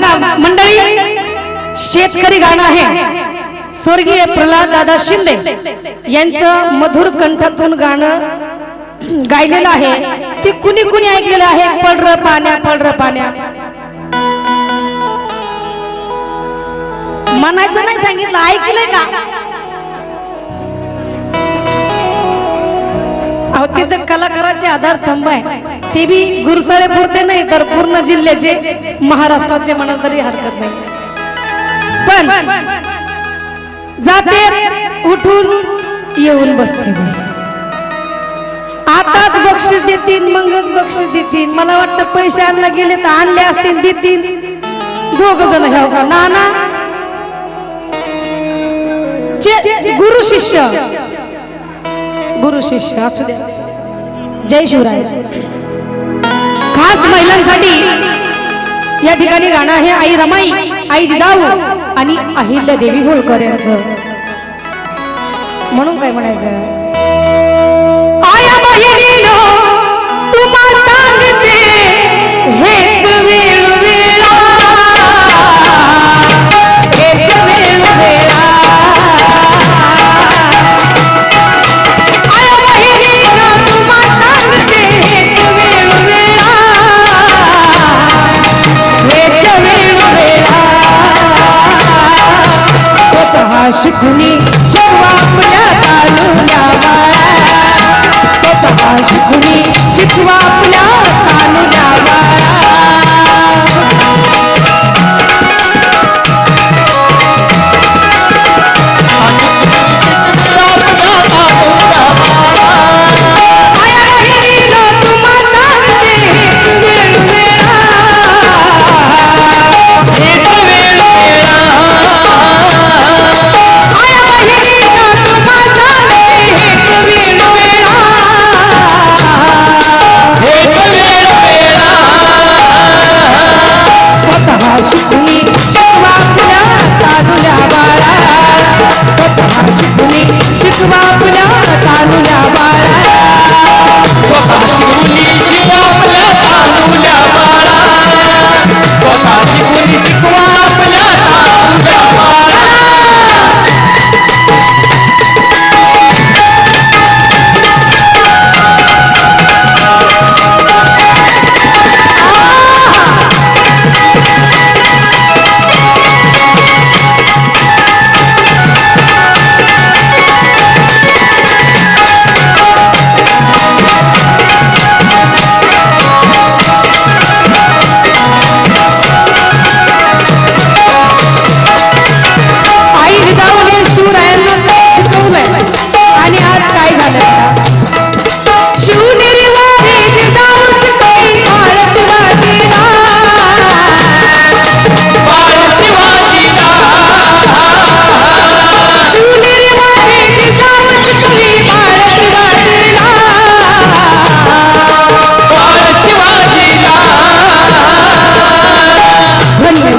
बघा मंडळी शेतकरी गाणं आहे. स्वर्गीय प्रल्हाद दादा शिंदे यांचं मधुर कंठातून गाणं गायलेलं आहे. ते कुणी कुणी ऐकलेलं आहे? पडर पाण्या पडर पाण्या. म्हणायचं नाही सांगितलं. ऐकलंय का? अहो तिथं कलाकाराचे आधारस्तंभ आहे. ते बी गुरुसारे पुरते नाही तर पूर्ण जिल्ह्याचे महाराष्ट्राचे म्हणाल तरी हरकत नाही. पण जाते उठून येऊन बसते आताच बक्षीस देतील मगच बक्षीस देतील मला वाटतं पैसे आणला गेले तर आणले असतील देतील दोघ जण ह्या का नाना चे- गुरु शिष्य. गुरु शिष्य असू द्या. जय शिवराय. खास महिलांसाठी या ठिकाणी गाणं आहे आई रमाई आई जिजाऊ आणि अहिल्या देवी होळकर यांचं. म्हणून काय म्हणायचं? सुनी शेवा शिकवा आपल्या तालुल्या स्वतः शिकूनी शिकवा. स्वतः शिकवा आपल्या तानुल्या बाळा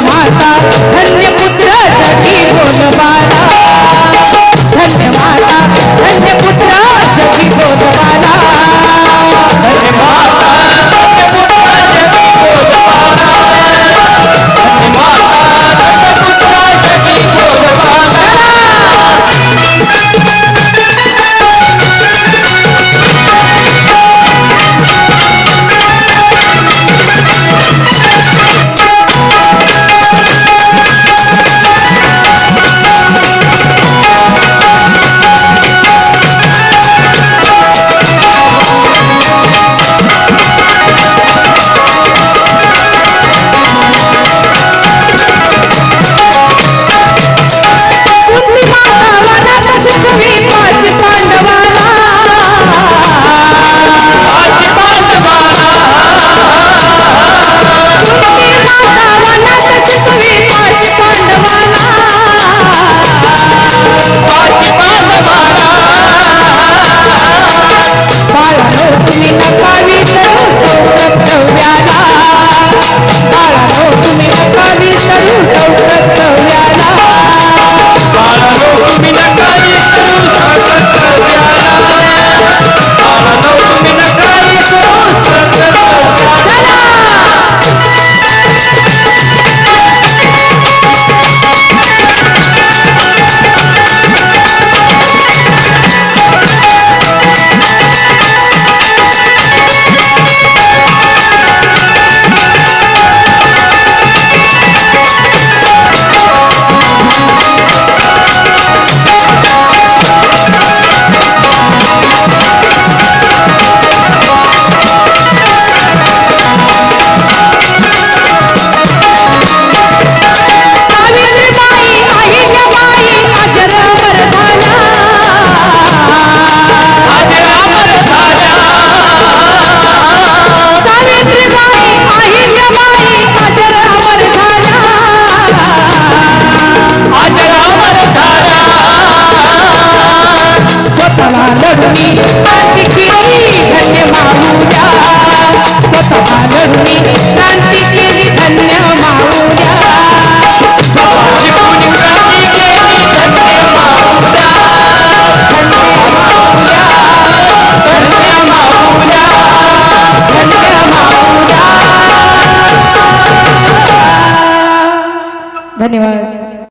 माता